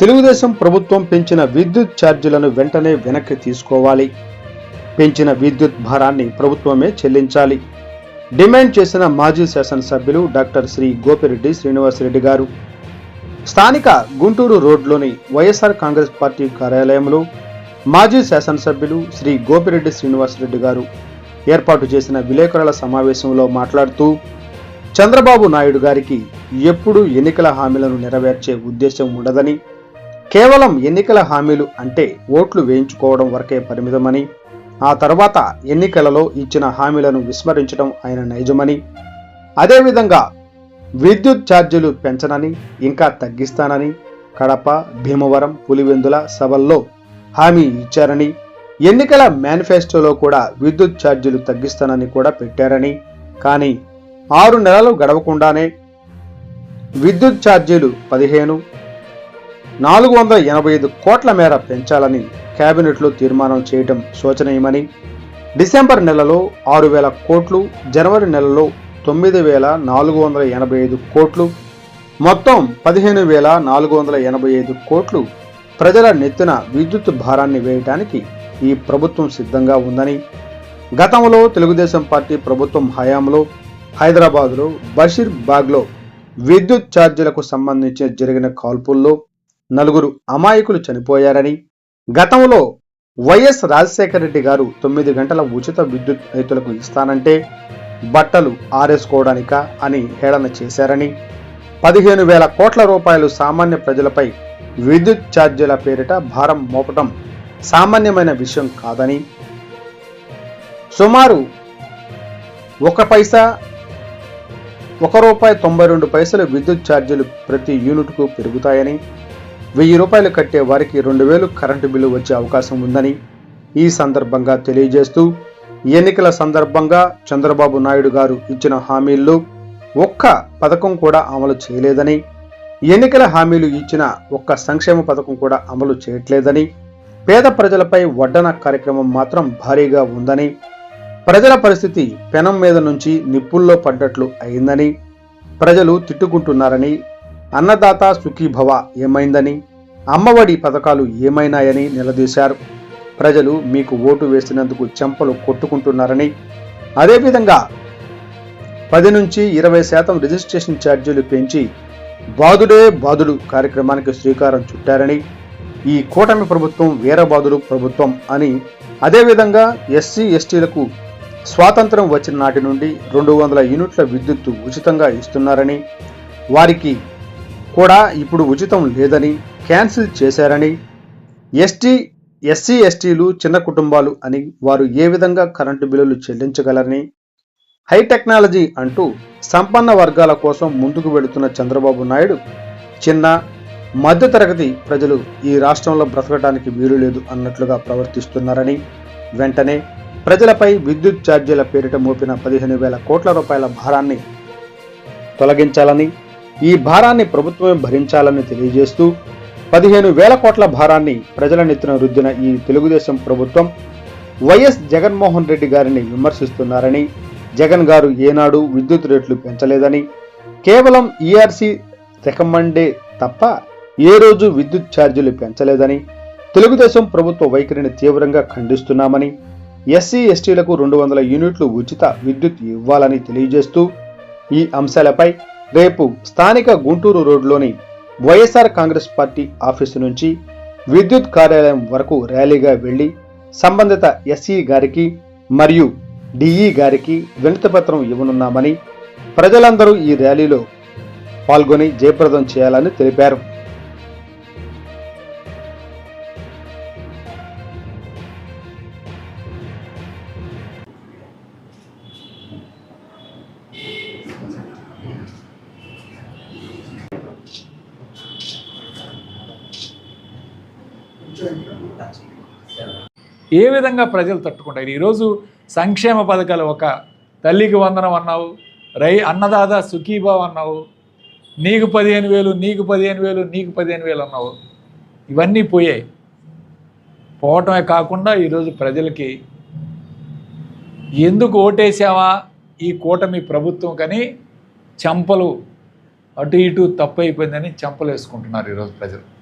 తెలుగుదేశం ప్రభుత్వం పెంచిన విద్యుత్ ఛార్జీలను వెంటనే వెనక్కి తీసుకోవాలి. పెంచిన విద్యుత్ భారాన్ని ప్రభుత్వమే చెల్లించాలి. డిమాండ్ చేసిన మాజీ శాసనసభ్యులు డాక్టర్ శ్రీ గోపిరెడ్డి శ్రీనివాసరెడ్డి గారు. స్థానిక గుంటూరు రోడ్లోని వైఎస్ఆర్ కాంగ్రెస్ పార్టీ కార్యాలయంలో మాజీ శాసనసభ్యులు శ్రీ గోపిరెడ్డి శ్రీనివాసరెడ్డి గారు ఏర్పాటు చేసిన విలేకరుల సమావేశంలో మాట్లాడుతూ చంద్రబాబు నాయుడు గారికి ఎప్పుడూ ఎన్నికల హామీలను నెరవేర్చే ఉద్దేశం ఉండదని కేవలం ఎన్నికల హామీలు అంటే ఓట్లు వేయించుకోవడం వరకే పరిమితమని ఆ తర్వాత ఎన్నికలలో ఇచ్చిన హామీలను విస్మరించడం ఆయన నైజమని అదేవిధంగా విద్యుత్ ఛార్జీలు పెంచనని ఇంకా తగ్గిస్తానని కడప భీమవరం పులివెందుల సభల్లో హామీ ఇచ్చారని ఎన్నికల మేనిఫెస్టోలో కూడా విద్యుత్ ఛార్జీలు తగ్గిస్తానని కూడా పెట్టారని కానీ ఆరు నెలలు గడవకుండానే విద్యుత్ ఛార్జీలు పదిహేను నాలుగు వందల ఎనభై ఐదు కోట్ల మేర పెంచాలని కేబినెట్లో తీర్మానం చేయడం శోచనీయమని డిసెంబర్ నెలలో ఆరు వేల కోట్లు జనవరి నెలలో తొమ్మిది వేల నాలుగు వందల ఎనభై ఐదు కోట్లు మొత్తం పదిహేను వేల నాలుగు వందల ఎనభై ఐదు కోట్లు ప్రజల నెత్తిన విద్యుత్ భారాన్ని వేయడానికి ఈ ప్రభుత్వం సిద్ధంగా ఉందని గతంలో తెలుగుదేశం పార్టీ ప్రభుత్వం హయాంలో హైదరాబాదులో బషీర్ బాగ్లో విద్యుత్ ఛార్జీలకు సంబంధించి జరిగిన కాల్పుల్లో నలుగురు అమాయకులు చనిపోయారని గతంలో వైఎస్ రాజశేఖర రెడ్డి గారు తొమ్మిది గంటల ఉచిత విద్యుత్ రైతులకు ఇస్తానంటే బట్టలు ఆరేసుకోవడానిక అని హేళన చేశారని పదిహేను వేల కోట్ల రూపాయలు సామాన్య ప్రజలపై విద్యుత్ ఛార్జీల పేరిట భారం మోపటం సామాన్యమైన విషయం కాదని సుమారు ఒక పైసా ఒక రూపాయి తొంభై రెండు పైసలు విద్యుత్ ఛార్జీలు ప్రతి యూనిట్కు పెరుగుతాయని వెయ్యి రూపాయలు కట్టే వారికి రెండు వేలు కరెంటు బిల్లు వచ్చే అవకాశం ఉందని ఈ సందర్భంగా తెలియజేస్తూ ఎన్నికల సందర్భంగా చంద్రబాబు నాయుడు గారు ఇచ్చిన హామీల్లో ఒక్క పథకం కూడా అమలు చేయలేదని ఎన్నికల హామీలు ఇచ్చిన ఒక్క సంక్షేమ పథకం కూడా అమలు చేయట్లేదని పేద ప్రజలపై వడ్డన కార్యక్రమం మాత్రం భారీగా ఉందని ప్రజల పరిస్థితి పెనం మీద నుంచి నిప్పుల్లో పడ్డట్లు అయిందని ప్రజలు తిట్టుకుంటున్నారని అన్నదాత సుఖీభవ ఏమైందని అమ్మఒడి పథకాలు ఏమైనాయని నిలదీశారు. ప్రజలు మీకు ఓటు వేసినందుకు చెంపలు కొట్టుకుంటున్నారని అదేవిధంగా పది నుంచి ఇరవై శాతం రిజిస్ట్రేషన్ ఛార్జీలు పెంచి బాదుడే బాదుడు కార్యక్రమానికి శ్రీకారం చుట్టారని ఈ కూటమి ప్రభుత్వం వీరబాదుడు ప్రభుత్వం అని అదేవిధంగా ఎస్సీ ఎస్టీలకు స్వాతంత్రం వచ్చిన నాటి నుండి రెండు వందల యూనిట్ల విద్యుత్తు ఉచితంగా ఇస్తున్నారని వారికి కూడా ఇప్పుడు ఉచితం లేదని క్యాన్సిల్ చేశారని ఎస్టీ ఎస్సీ ఎస్టీలు చిన్న కుటుంబాలు అని వారు ఏ విధంగా కరెంటు బిల్లులు చెల్లించగలరని హై టెక్నాలజీ అంటూ సంపన్న వర్గాల కోసం ముందుకు వెళుతున్న చంద్రబాబు నాయుడు చిన్న మధ్యతరగతి ప్రజలు ఈ రాష్ట్రంలో బ్రతకడానికి వీలు లేదు అన్నట్లుగా ప్రవర్తిస్తున్నారని వెంటనే ప్రజలపై విద్యుత్ ఛార్జీల పేరిట మోపిన పదిహేను వేల కోట్ల రూపాయల భారాన్ని తొలగించాలని ఈ భారాన్ని ప్రభుత్వమే భరించాలని తెలియజేస్తూ పదిహేను వేల కోట్ల భారాన్ని ప్రజల నెత్తిన రుద్దిన ఈ తెలుగుదేశం ప్రభుత్వం వైఎస్ జగన్మోహన్ రెడ్డి గారిని విమర్శిస్తున్నారని జగన్ గారు ఏనాడు విద్యుత్ రేట్లు పెంచలేదని కేవలం ఈఆర్సీ రికమండే తప్ప ఏ రోజు విద్యుత్ ఛార్జీలు పెంచలేదని తెలుగుదేశం ప్రభుత్వ వైఖరిని తీవ్రంగా ఖండిస్తున్నామని ఎస్సీ ఎస్టీలకు రెండు వందల యూనిట్లు ఉచిత విద్యుత్ ఇవ్వాలని తెలియజేస్తూ ఈ అంశాలపై రేపు స్థానిక గుంటూరు రోడ్లోని వైఎస్ఆర్ కాంగ్రెస్ పార్టీ ఆఫీసు నుంచి విద్యుత్ కార్యాలయం వరకు ర్యాలీగా వెళ్ళి సంబంధిత ఎస్సీ గారికి మరియు డిఈ గారికి వినతిపత్రం ఇవ్వనున్నామని ప్రజలందరూ ఈ ర్యాలీలో పాల్గొని జయప్రదం చేయాలని తెలిపారు. ఏ విధంగా ప్రజలు తట్టుకుంటారు? ఈరోజు సంక్షేమ పథకాలు ఒక తల్లికి వందనం అన్నావు రై అన్నదాత సుఖీభావ్ అన్నావు నీకు పదిహేను వేలు నీకు పదిహేను వేలు నీకు పదిహేను వేలు అన్నావు. ఇవన్నీ పోయాయి. పోవటమే కాకుండా ఈరోజు ప్రజలకి ఎందుకు ఓటేసావా ఈ కూటమి ప్రభుత్వం కానీ చెంపలు అటు ఇటు తప్పు అయిపోయిందని చెంపలు వేసుకుంటున్నారు ఈరోజు ప్రజలు.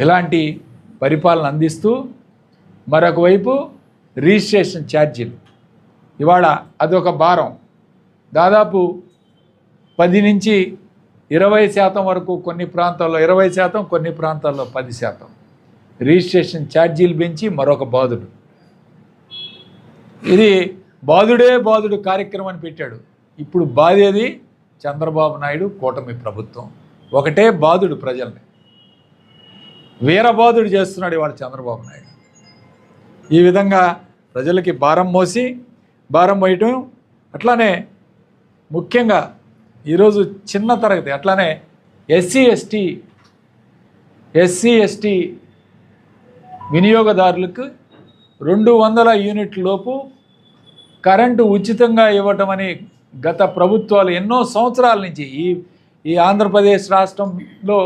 ఇలాంటి పరిపాలన అందిస్తూ మరొక వైపు రిజిస్ట్రేషన్ ఛార్జీలు. ఇవాళ అదొక భారం. దాదాపు పది నుంచి ఇరవై శాతం వరకు కొన్ని ప్రాంతాల్లో ఇరవై శాతం కొన్ని ప్రాంతాల్లో పది శాతం. రిజిస్ట్రేషన్ ఛార్జీలు పెంచి మరొక బాధుడు. ఇది బాధుడే బాధుడు కార్యక్రమం పెట్టాడు. ఇప్పుడు బాధేది చంద్రబాబు నాయుడు కూటమి ప్రభుత్వం. ఒకటే బాధుడు ప్రజల్ని. వీరబోధుడు చేస్తున్నాడు ఇవాళ చంద్రబాబు నాయుడు. ఈ విధంగా ప్రజలకి భారం మోసి భారం మోయటం అట్లానే ముఖ్యంగా ఈరోజు చిన్న తరగతి అట్లానే ఎస్సీ ఎస్టీ ఎస్సీ ఎస్టీ వినియోగదారులకు రెండు వందల యూనిట్లలోపు కరెంటు ఉచితంగా ఇవ్వటం అని గత ప్రభుత్వాలు ఎన్నో సంవత్సరాల నుంచి ఈ ఈ ఆంధ్రప్రదేశ్ రాష్ట్రంలో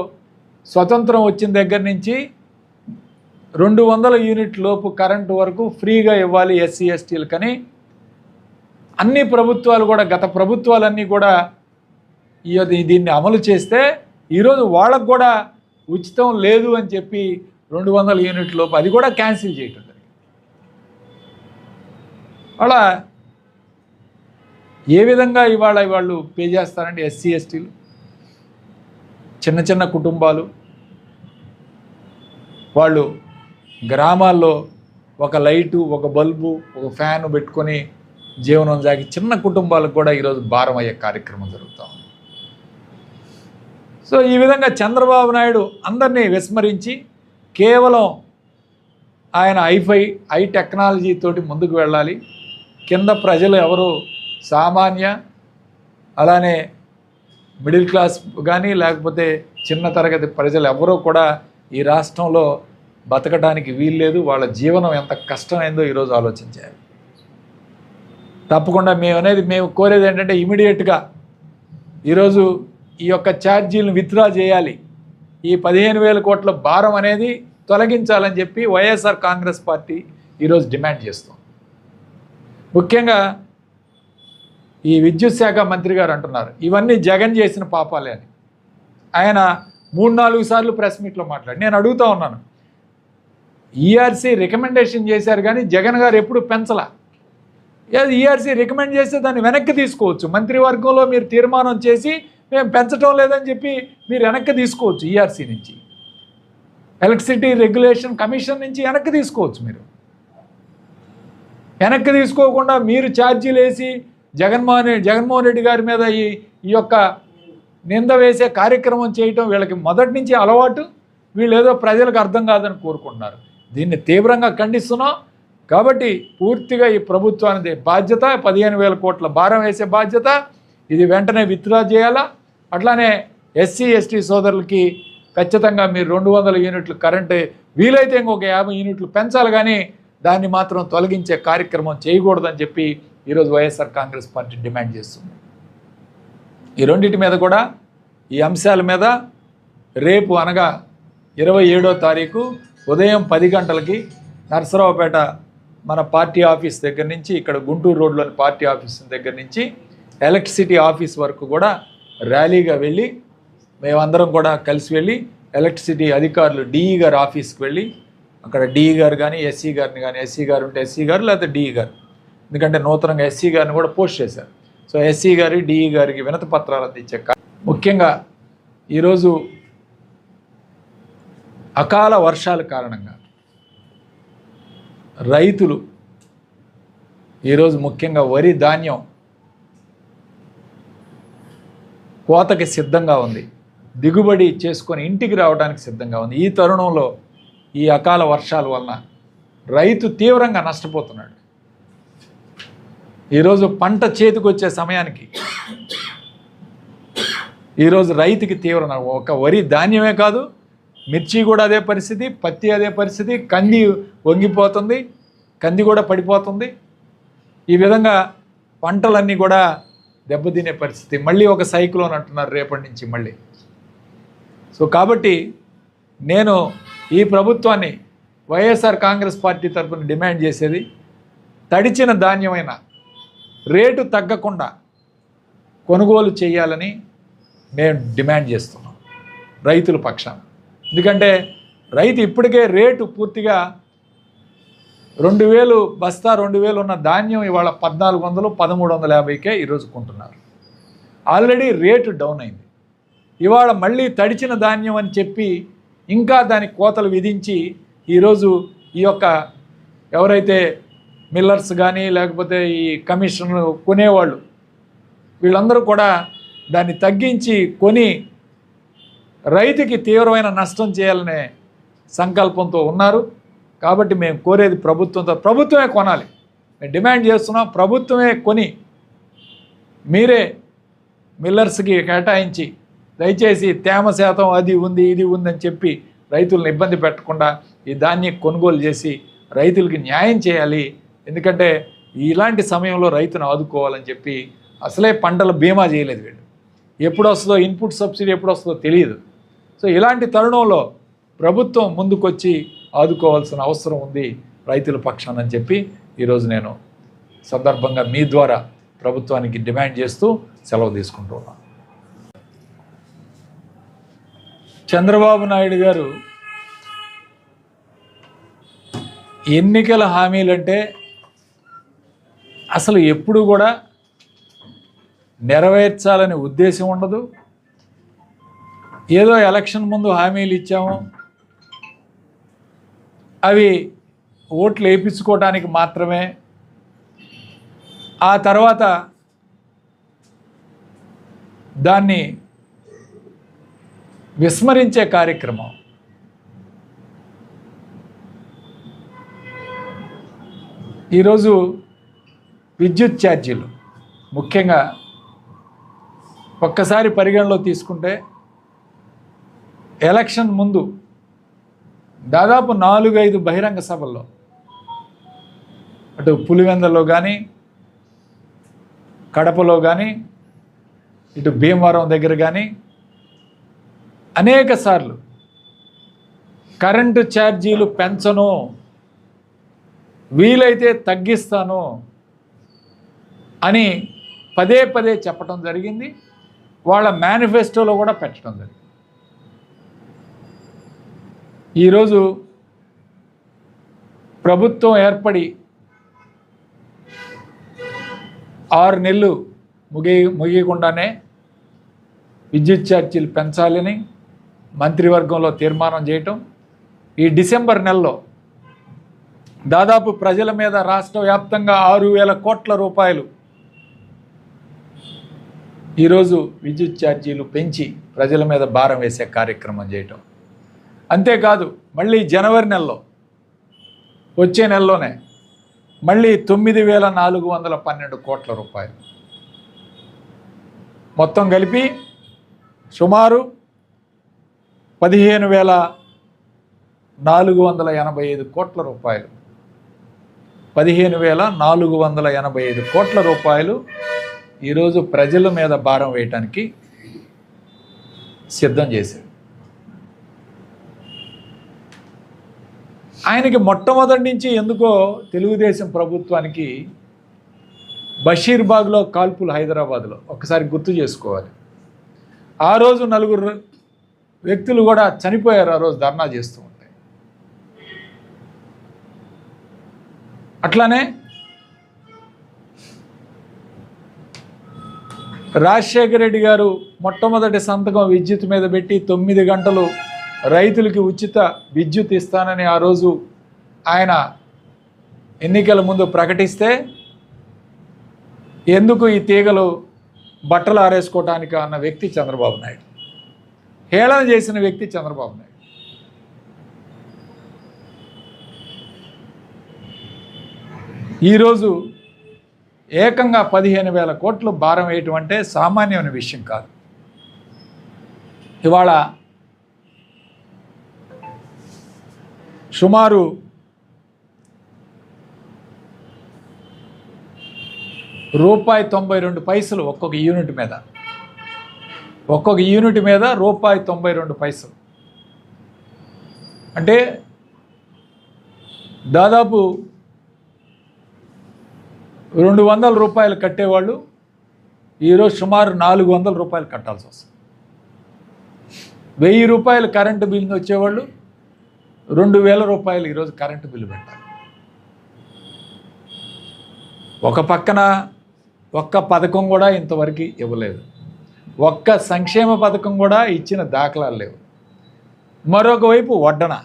స్వతంత్రం వచ్చిన దగ్గర నుంచి రెండు వందల యూనిట్ లోపు కరెంటు వరకు ఫ్రీగా ఇవ్వాలి ఎస్సీ ఎస్టీలకని. అన్ని ప్రభుత్వాలు కూడా గత ప్రభుత్వాలన్నీ కూడా ఈ దీన్ని అమలు చేస్తే ఈరోజు వాళ్ళకు కూడా ఉచితం లేదు అని చెప్పి రెండు వందల యూనిట్ లోపు అది కూడా క్యాన్సిల్ చేయటం జరిగింది. అలా ఏ విధంగా ఇవాళ వాళ్ళు పే చేస్తారండి ఎస్సీ ఎస్టీలు? చిన్న చిన్న కుటుంబాలు. వాళ్ళు గ్రామాల్లో ఒక లైటు ఒక బల్బు ఒక ఫ్యాను పెట్టుకొని జీవనం సాగి చిన్న కుటుంబాలకు కూడా ఈరోజు భారం అయ్యే కార్యక్రమం జరుగుతూ ఉంది. సో ఈ విధంగా చంద్రబాబు నాయుడు అందరినీ విస్మరించి కేవలం ఆయన ఐఫై ఐ టెక్నాలజీ తోటి ముందుకు వెళ్ళాలి. కింద ప్రజలు ఎవరు? సామాన్య అలానే మిడిల్ క్లాస్ కానీ లేకపోతే చిన్న తరగతి ప్రజలు ఎవరూ కూడా ఈ రాష్ట్రంలో బతకడానికి వీల్లేదు. వాళ్ళ జీవనం ఎంత కష్టమైందో ఈరోజు ఆలోచించాలి తప్పకుండా మేము అనేది మేము కోరేది ఏంటంటే ఇమీడియట్గా ఈరోజు ఈ యొక్క ఛార్జీలను విత్డ్రా చేయాలి. ఈ పదిహేను వేల కోట్ల భారం అనేది తొలగించాలని చెప్పి వైఎస్ఆర్ కాంగ్రెస్ పార్టీ ఈరోజు డిమాండ్ చేస్తుంది. ముఖ్యంగా ఈ విద్యుత్ శాఖ మంత్రి గారు అంటున్నారు. ఇవన్నీ జగన్ చేసిన పాపాలే అని. ఆయన మూడు నాలుగు సార్లు ప్రెస్ మీట్లో మాట్లాడి నేను అడుగుతా ఉన్నాను. ఈఆర్సీ రికమెండేషన్ చేశారు కానీ జగన్ గారు ఎప్పుడు పెంచలా? ఈఆర్సీ రికమెండ్ చేస్తే దాన్ని వెనక్కి తీసుకోవచ్చు. మంత్రివర్గంలో మీరు తీర్మానం చేసి మేము పెంచడం లేదని చెప్పి మీరు వెనక్కి తీసుకోవచ్చు ఈఆర్సీ నుంచి. ఎలక్ట్రిసిటీ రెగ్యులేషన్ కమిషన్ నుంచి వెనక్కి తీసుకోవచ్చు మీరు. వెనక్కి తీసుకోకుండా మీరు ఛార్జీలు వేసి జగన్మోహన్ జగన్మోహన్ రెడ్డి గారి మీద ఈ ఈ యొక్క నింద వేసే కార్యక్రమం చేయటం వీళ్ళకి మొదటి నుంచి అలవాటు. వీళ్ళు ఏదో ప్రజలకు అర్థం కాదని కోరుకుంటున్నారు. దీన్ని తీవ్రంగా ఖండిస్తున్నాం. కాబట్టి పూర్తిగా ఈ ప్రభుత్వానికి బాధ్యత. పదిహేను వేల కోట్ల భారం వేసే బాధ్యత. ఇది వెంటనే విత్డ్రా చేయాలా? అట్లానే ఎస్సీ ఎస్టీ సోదరులకి ఖచ్చితంగా మీరు రెండు వందల యూనిట్లు కరెంటు వీలైతే ఇంకొక యాభై యూనిట్లు పెంచాలి కానీ దాన్ని మాత్రం తొలగించే కార్యక్రమం చేయకూడదని చెప్పి ఈరోజు వైఎస్ఆర్ కాంగ్రెస్ పార్టీ డిమాండ్ చేస్తుంది. ఈ రెండింటి మీద కూడా ఈ అంశాల మీద రేపు అనగా ఇరవై ఏడో తారీఖు ఉదయం పది గంటలకి నరసరావుపేట మన పార్టీ ఆఫీస్ దగ్గర నుంచి ఇక్కడ గుంటూరు రోడ్లోని పార్టీ ఆఫీస్ దగ్గర నుంచి ఎలక్ట్రిసిటీ ఆఫీస్ వరకు కూడా ర్యాలీగా వెళ్ళి మేమందరం కూడా కలిసి వెళ్ళి ఎలక్ట్రిసిటీ అధికారులు డిఈ గారి ఆఫీస్కి వెళ్ళి అక్కడ డిఈ గారు కానీ ఎస్సీ గారిని కానీ ఎస్సీ గారు ఉంటే ఎస్సీ గారు లేకపోతే డిఈ గారు ఎందుకంటే నూతనంగా ఎస్సీ గారిని కూడా పోస్ట్ చేశారు. సో ఎస్సీ గారి డిఈ గారికి వినతి పత్రాలు అందించే ముఖ్యంగా ఈరోజు అకాల వర్షాల కారణంగా రైతులు ఈరోజు ముఖ్యంగా వరి ధాన్యం కోతకి సిద్ధంగా ఉంది. దిగుబడి చేసుకొని ఇంటికి రావడానికి సిద్ధంగా ఉంది. ఈ తరుణంలో ఈ అకాల వర్షాల వలన రైతు తీవ్రంగా నష్టపోతున్నాడు. ఈరోజు పంట చేతికి వచ్చే సమయానికి ఈరోజు రైతుకి తీవ్ర ఒక వరి ధాన్యమే కాదు మిర్చి కూడా అదే పరిస్థితి పత్తి అదే పరిస్థితి కంది వంగిపోతుంది కంది కూడా పడిపోతుంది. ఈ విధంగా పంటలన్నీ కూడా దెబ్బతినే పరిస్థితి. మళ్ళీ ఒక సైక్లోన్ అంటున్నారు రేపటి నుంచి మళ్ళీ. సో కాబట్టి నేను ఈ ప్రభుత్వాన్ని వైఎస్ఆర్ కాంగ్రెస్ పార్టీ తరఫున డిమాండ్ చేసేది తడిచిన ధాన్యమైన రేటు తగ్గకుండా కొనుగోలు చేయాలని మేము డిమాండ్ చేస్తున్నాం రైతుల పక్షాన. ఎందుకంటే రైతు ఇప్పటికే రేటు పూర్తిగా రెండు వేలు బస్తా రెండు వేలు ఉన్న ధాన్యం ఇవాళ పద్నాలుగు వందలు పదమూడు వందల యాభైకే ఈరోజు కొంటున్నారు. ఆల్రెడీ రేటు డౌన్ అయింది. ఇవాళ మళ్ళీ తడిచిన ధాన్యం అని చెప్పి ఇంకా దాని కోతలు విధించి ఈరోజు ఈ యొక్క ఎవరైతే మిల్లర్స్ కానీ లేకపోతే ఈ కమిషన్ కొనేవాళ్ళు. వీళ్ళందరూ కూడా దాన్ని తగ్గించి కొని రైతుకి తీవ్రమైన నష్టం చేయాలనే సంకల్పంతో ఉన్నారు. కాబట్టి మేము కోరేది ప్రభుత్వంతో ప్రభుత్వమే కొనాలి. మేము డిమాండ్ చేస్తున్నాం ప్రభుత్వమే కొని మీరే మిల్లర్స్కి కేటాయించి దయచేసి తేమ శాతం అది ఉంది ఇది ఉందని చెప్పి రైతులను ఇబ్బంది పెట్టకుండా ఈ ధాన్యం కొనుగోలు చేసి రైతులకి న్యాయం చేయాలి. ఎందుకంటే ఇలాంటి సమయంలో రైతును ఆదుకోవాలని చెప్పి అసలే పంటల బీమా చేయలేదు వీళ్ళు. ఎప్పుడు వస్తుందో ఇన్పుట్ సబ్సిడీ ఎప్పుడు వస్తుందో తెలియదు. సో ఇలాంటి తరుణంలో ప్రభుత్వం ముందుకొచ్చి ఆదుకోవాల్సిన అవసరం ఉంది రైతుల పక్షాన అని చెప్పి ఈరోజు నేను సందర్భంగా మీ ద్వారా ప్రభుత్వానికి డిమాండ్ చేస్తూ సెలవు తీసుకుంటున్నాను చంద్రబాబు నాయుడు గారు ఎన్నికల హామీలంటే అసలు ఎప్పుడు కూడా నెరవేర్చాలనే ఉద్దేశం ఉండదు. ఏదో ఎలక్షన్ ముందు హామీలు ఇచ్చాము. అవి ఓట్లు వేయించుకోవటానికి మాత్రమే. ఆ తర్వాత దాన్ని విస్మరించే కార్యక్రమం. ఈరోజు విద్యుత్ ఛార్జీలు. ముఖ్యంగా ఒక్కసారి పరిగణలో తీసుకుంటే ఎలక్షన్ ముందు దాదాపు నాలుగైదు బహిరంగ సభల్లో అటు పులివెందలో కానీ కడపలో కానీ ఇటు భీమవరం దగ్గర కానీ అనేక సార్లు కరెంటు ఛార్జీలు పెంచను వీలైతే తగ్గిస్తాను అని పదే పదే చెప్పడం జరిగింది. వాళ్ళ మేనిఫెస్టోలో కూడా పెట్టడం జరిగింది. ఈరోజు ప్రభుత్వం ఏర్పడి ఆరు నెలలు ముగి ముగియకుండానే విద్యుత్ ఛార్జీలు పెంచాలని మంత్రివర్గంలో తీర్మానం చేయటం. ఈ డిసెంబర్ నెలలో దాదాపు ప్రజల మీద రాష్ట్ర వ్యాప్తంగా ఆరు వేల కోట్ల రూపాయలు ఈరోజు విద్యుత్ ఛార్జీలు పెంచి ప్రజల మీద భారం వేసే కార్యక్రమం చేయటం. అంతేకాదు మళ్ళీ జనవరి నెలలో వచ్చే నెలలోనే మళ్ళీ తొమ్మిది వేల నాలుగు వందల పన్నెండు కోట్ల రూపాయలు. మొత్తం కలిపి సుమారు పదిహేను వేల నాలుగు వందల ఎనభై ఐదు కోట్ల రూపాయలు. పదిహేను వేల నాలుగు వందల ఎనభై ఐదు కోట్ల రూపాయలు ఈరోజు ప్రజల మీద భారం వేయటానికి సిద్ధం చేశారు ఆయనకి మొట్టమొదటి నుంచి ఎందుకో తెలుగుదేశం ప్రభుత్వానికి బషీర్బాగ్లో కాల్పులు హైదరాబాద్లో. ఒకసారి గుర్తు చేసుకోవాలి. ఆ రోజు నలుగురు వ్యక్తులు కూడా చనిపోయారు ఆ రోజు ధర్నా చేస్తూ ఉంటాయి అట్లానే రాజశేఖర రెడ్డి గారు మొట్టమొదటి సంతకం విద్యుత్ మీద పెట్టి తొమ్మిది గంటలు రైతులకి ఉచిత విద్యుత్ ఇస్తానని ఆ రోజు ఆయన ఎన్నికల ముందు ప్రకటిస్తే ఎందుకు ఈ తీగలు బట్టలు ఆరేసుకోవటానికి అన్న వ్యక్తి చంద్రబాబు నాయుడు. హేళన చేసిన వ్యక్తి చంద్రబాబు నాయుడు. ఈరోజు ఏకంగా పదిహేను వేల కోట్లు భారం వేయటం అంటే సామాన్యమైన విషయం కాదు. ఇవాళ సుమారు రూపాయి తొంభై రెండు పైసలు ఒక్కొక్క యూనిట్ మీద. ఒక్కొక్క యూనిట్ మీద రూపాయి తొంభై రెండు పైసలు. అంటే దాదాపు రెండు వందల రూపాయలు కట్టేవాళ్ళు. ఈరోజు సుమారు నాలుగు వందల రూపాయలు కట్టాల్సి వస్తుంది. వెయ్యి రూపాయలు కరెంటు బిల్లు వచ్చేవాళ్ళు రెండు వేల రూపాయలు ఈరోజు కరెంటు బిల్లు పెట్టాలి. ఒక పక్కన ఒక్క పథకం కూడా ఇంతవరకు ఇవ్వలేదు. ఒక్క సంక్షేమ పథకం కూడా ఇచ్చిన దాఖలాలు లేవు. మరొక వైపు వడ్డన.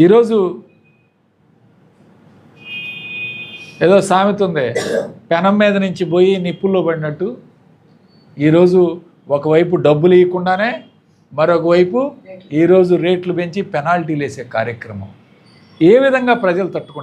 ఈరోజు ఏదో సామెత ఉంది. పెనం మీద నుంచి పోయి నిప్పుల్లో పడినట్టు ఈరోజు ఒకవైపు డబ్బులు ఇవ్వకుండానే మరొక వైపు ఈరోజు రేట్లు పెంచి పెనాల్టీలు వేసే కార్యక్రమం. ఏ విధంగా ప్రజలు తట్టుకుంటారు?